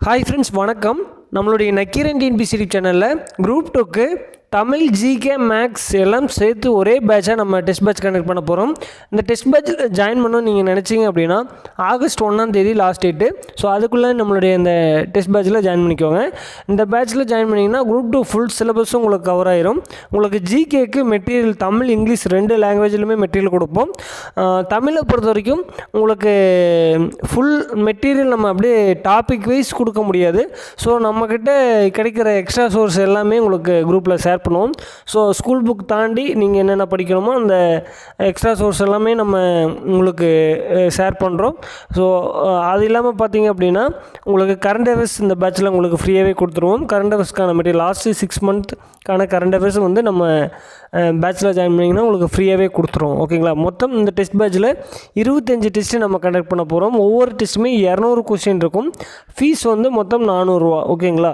Hi friends வணக்கம். நம்மளுடைய நக்கீரன் டிஎன்பிசிடி சேனலில் குரூப் டூக்கு தமிழ் ஜிகே மேக்ஸ் எல்லாம் சேர்த்து ஒரே பேட்சாக நம்ம டெஸ்ட் பேட்ச் கண்டக்ட் பண்ண போகிறோம் இந்த டெஸ்ட் பேட்சில் ஜாயின் பண்ணணும் நீங்கள் நினச்சிங்க அப்படின்னா ஆகஸ்ட் ஒன்றாம் தேதி லாஸ்ட் டேட்டு ஸோ அதுக்குள்ளே நம்மளுடைய இந்த டெஸ்ட் பேட்சில் ஜாயின் பண்ணிக்கோங்க. இந்த பேட்சில் ஜாயின் பண்ணிங்கன்னா குரூப் டூ ஃபுல் சிலபஸும் உங்களுக்கு கவர் ஆயிரும். உங்களுக்கு ஜிகேக்கு மெட்டீரியல் தமிழ் இங்கிலீஷ் ரெண்டு லாங்குவேஜ்லையுமே மெட்டீரியல் கொடுப்போம். தமிழை பொறுத்த வரைக்கும் உங்களுக்கு ஃபுல் மெட்டீரியல் நம்ம அப்படியே டாபிக் வைஸ் கொடுக்க முடியாது. ஸோ நம்மக்கிட்ட கிடைக்கிற எக்ஸ்ட்ரா சோர்ஸ் எல்லாமே உங்களுக்கு குரூப்பில் ஷேர் பண்ணுவோம் ஸோ ஸ்கூல் புக் தாண்டி நீங்கள் என்னென்ன படிக்கணுமோ அந்த எக்ஸ்ட்ரா சோர்ஸ் எல்லாமே நம்ம உங்களுக்கு ஷேர் பண்ணுறோம் ஸோ அது இல்லாமல் பார்த்தீங்க அப்படின்னா உங்களுக்கு கரண்ட் அஃபேர்ஸ் இந்த பேட்சில் உங்களுக்கு ஃப்ரீயாகவே கொடுத்துருவோம். கரண்ட் அஃபேர்ஸ்க்கான மெட்டீரியல் லாஸ்ட்டு சிக்ஸ் மந்த்க்கான கரண்ட் அஃபேர்ஸ் வந்து நம்ம பேட்சில் ஜாயின் பண்ணிங்கன்னா உங்களுக்கு ஃப்ரீயாகவே கொடுத்துருவோம். ஓகேங்களா மொத்தம் இந்த டெஸ்ட் பேட்சில் இருபத்தஞ்சு டெஸ்ட்டு நம்ம கண்டக்ட் பண்ண போகிறோம் ஒவ்வொரு டெஸ்ட்டுமே இரநூறு கொஸ்டின் இருக்கும். ஃபீஸ் வந்து மொத்தம் நானூறுரூவா ஓகேங்களா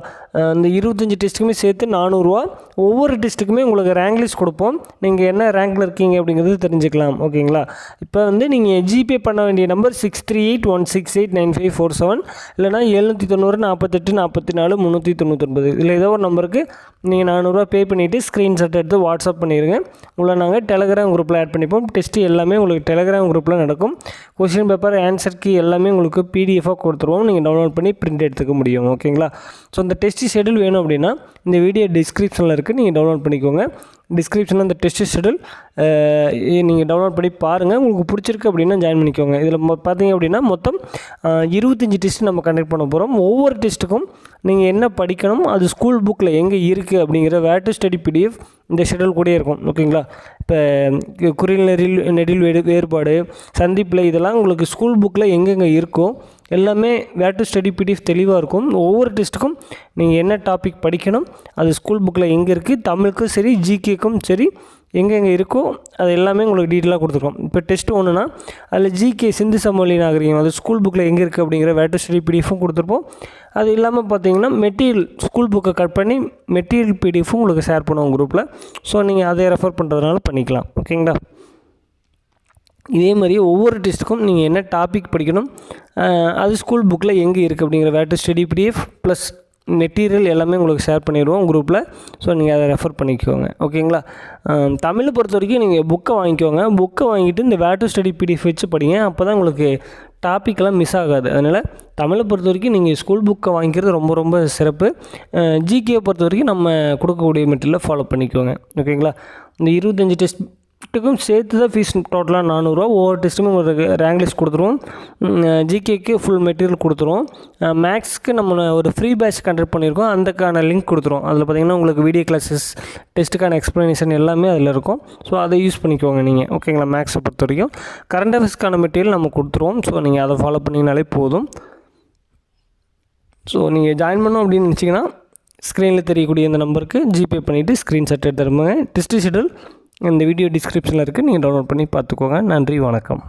அந்த இந்த இருபத்தஞ்சி டெஸ்ட்டுக்குமே சேர்த்து நானூறுரூவா ஒவ்வொரு ஒவ்வொரு டெஸ்ட்டுக்குமே உங்களுக்கு ரேங்க் லிஸ்ட் கொடுப்போம். நீங்கள் என்ன ரேங்க்கில் இருக்கீங்க அப்படிங்கிறது தெரிஞ்சுக்கலாம். ஓகேங்களா? இப்போ வந்து நீங்கள் ஜிபே பண்ண வேண்டிய number six three eight one six eight nine five four seven இல்லைனா எழுநூற்றி தொண்ணூறு நாற்பத்தெட்டு நாற்பத்தி நாலு முந்நூற்றி தொண்ணூத்தொன்பது இதில் ஏதோ ஒரு நம்பருக்கு நீங்கள் நானூறுரூவா பே பண்ணிவிட்டு ஸ்க்ரீன்ஷாட் எடுத்து வாட்ஸ்அப் பண்ணிடுங்க உங்களை நாங்கள் டெலகிராம் குரூப்பில் ஆட் பண்ணிப்போம். டெஸ்ட்டு எல்லாமே உங்களுக்கு டெலகிராம் குரூப்பில் நடக்கும். கொஷின் பேப்பர் ஆன்சர் கீ எல்லாமே உங்களுக்கு பிடிஎஃபாக கொடுத்துருவோம். நீங்கள் டவுன்லோட் பண்ணி பிரிண்ட் எடுத்துக்க முடியும். ஓகேங்களா? ஸோ அந்த டெஸ்ட் ஷெடியூல் வேணும் அப்படின்னா இந்த வீடியோ டிஸ்கிரிப்ஷனில் இருக்குது நீங்கள் டவுன்லோட் பண்ணிக்கோங்க. டிஸ்கிரிப்ஷனில் இந்த டெஸ்ட் ஷெடியூல் நீங்கள் டவுன்லோட் பண்ணி பாருங்கள் உங்களுக்கு பிடிச்சிருக்கு அப்படின்னா ஜாயின் பண்ணிக்கோங்க. இதில் பார்த்தீங்க அப்படின்னா மொத்தம் இருபத்தஞ்சி டெஸ்ட் நம்ம கண்டக்ட் பண்ண போகிறோம் ஒவ்வொரு டெஸ்ட்டுக்கும் நீங்கள் என்ன படிக்கணும் அது ஸ்கூல் புக்கில் எங்கே இருக்குது அப்படிங்கிற வேட்டு ஸ்டடி பிடிஎஃப் இந்த ஷெடியூல் கூடயே இருக்கும். ஓகேங்களா இப்போ குறில் நெடில் நெடில் வேறு வேறுபாடு சந்திப்பில் இதெல்லாம் உங்களுக்கு ஸ்கூல் புக்கில் எங்கெங்கே இருக்கோ எல்லாமே வேட்டு ஸ்டடி பிடிஎஃப் தெளிவாக இருக்கும். ஒவ்வொரு டெஸ்ட்டுக்கும் நீங்கள் என்ன டாபிக் படிக்கணும் அது ஸ்கூல் புக்கில் எங்கே இருக்குது தமிழுக்கும் சரி ஜிகேக்கும் சரி எங்கெங்கே இருக்கோ அது எல்லாமே உங்களுக்கு டீட்டெயிலாக கொடுத்துருக்கோம். இப்போ டெஸ்ட் ஒன்றுனா அதில் ஜிகே சிந்து சமவெளி நாகரிகம் அது ஸ்கூல் புக்கில் எங்கே இருக்குது அப்படிங்கிற வேட்டு ஸ்டடி பிடிஎஃபும் கொடுத்துருப்போம். அது இல்லாமல் பார்த்தீங்கன்னா மெட்டீரியல் ஸ்கூல் புக்கை கட் பண்ணி மெட்டீரியல் பிடிஎஃபும் உங்களுக்கு ஷேர் பண்ணுவோம் குரூப்பில் ஸோ நீங்கள் அதை ரெஃபர் பண்ணுறதுனால பண்ணிக்கலாம். ஓகேங்களா இதே மாதிரி ஒவ்வொரு டெஸ்ட்டுக்கும் நீங்கள் என்ன டாபிக் படிக்கணும் அது ஸ்கூல் புக்கில் எங்கே இருக்குது அப்படிங்கிற வேட்டு ஸ்டடி பிடிஎஃப் ப்ளஸ் மெட்டீரியல் எல்லாமே உங்களுக்கு ஷேர் பண்ணிடுவோம் குரூப்பில் ஸோ நீங்கள் அதை ரெஃபர் பண்ணிக்கோங்க. ஓகேங்களா தமிழை பொறுத்த வரைக்கும் நீங்கள் புக்கை வாங்கிக்கோங்க. புக்கை வாங்கிட்டு இந்த வேட்டு ஸ்டடி பிடிஎஃப் வச்சு படிங்க. அப்போ தான் உங்களுக்கு டாப்பிக்கெல்லாம் மிஸ் ஆகாது. அதனால் தமிழை பொறுத்த வரைக்கும் நீங்கள் ஸ்கூல் புக்கை வாங்கிக்கிறது ரொம்ப ரொம்ப சிறப்பு. ஜிகேவை பொறுத்த வரைக்கும் நம்ம கொடுக்கக்கூடிய மெட்டீரியலை ஃபாலோ பண்ணிக்கோங்க. ஓகேங்களா இந்த இருபத்தஞ்சி டெஸ்ட்டுக்கும் சேர்த்து தான் ஃபீஸ் டோட்டலாக நானூறுரூவா ஒவ்வொரு டெஸ்ட்டுமே உங்களுக்கு ரேங்க் லிஸ்ட் கொடுத்துருவோம். ஜிகேக்கு ஃபுல் மெட்டீரியல் கொடுத்துருவோம். மேக்ஸ்க்கு நம்ம ஒரு ஃப்ரீ பேட்ச் கண்டக்ட் பண்ணியிருக்கோம். அதுக்கான லிங்க் கொடுத்துருவோம். அதில் பார்த்தீங்கன்னா உங்களுக்கு வீடியோ கிளாஸஸ் டெஸ்ட்டுக்கான எக்ஸ்ப்ளனேஷன் எல்லாமே அதில் இருக்கும். ஸோ அதை யூஸ் பண்ணிக்கோங்க நீங்கள் ஓகேங்களா மேக்ஸை பொறுத்த வரைக்கும் கரண்ட் அஃபேர்ஸ்க்கான மெட்டீரியல் நம்ம கொடுத்துருவோம். ஸோ நீங்கள் அதை ஃபாலோ பண்ணிங்கனாலே போதும். ஸோ நீங்கள் ஜாயின் பண்ணோம் அப்படின்னு நினச்சிங்கன்னா ஸ்க்ரீனில் தெரியக்கூடிய இந்த நம்பருக்கு ஜிபே பண்ணிவிட்டு ஸ்க்ரீன்ஷாட் எடுத்து தருவாங்க டெஸ்ட் ஷெடியூல் இந்த வீடியோ டிஸ்கிரிப்ஷனில் இருக்குது நீங்கள் டவுன்லோட் பண்ணி பார்த்துக்கோங்க. நன்றி வணக்கம்.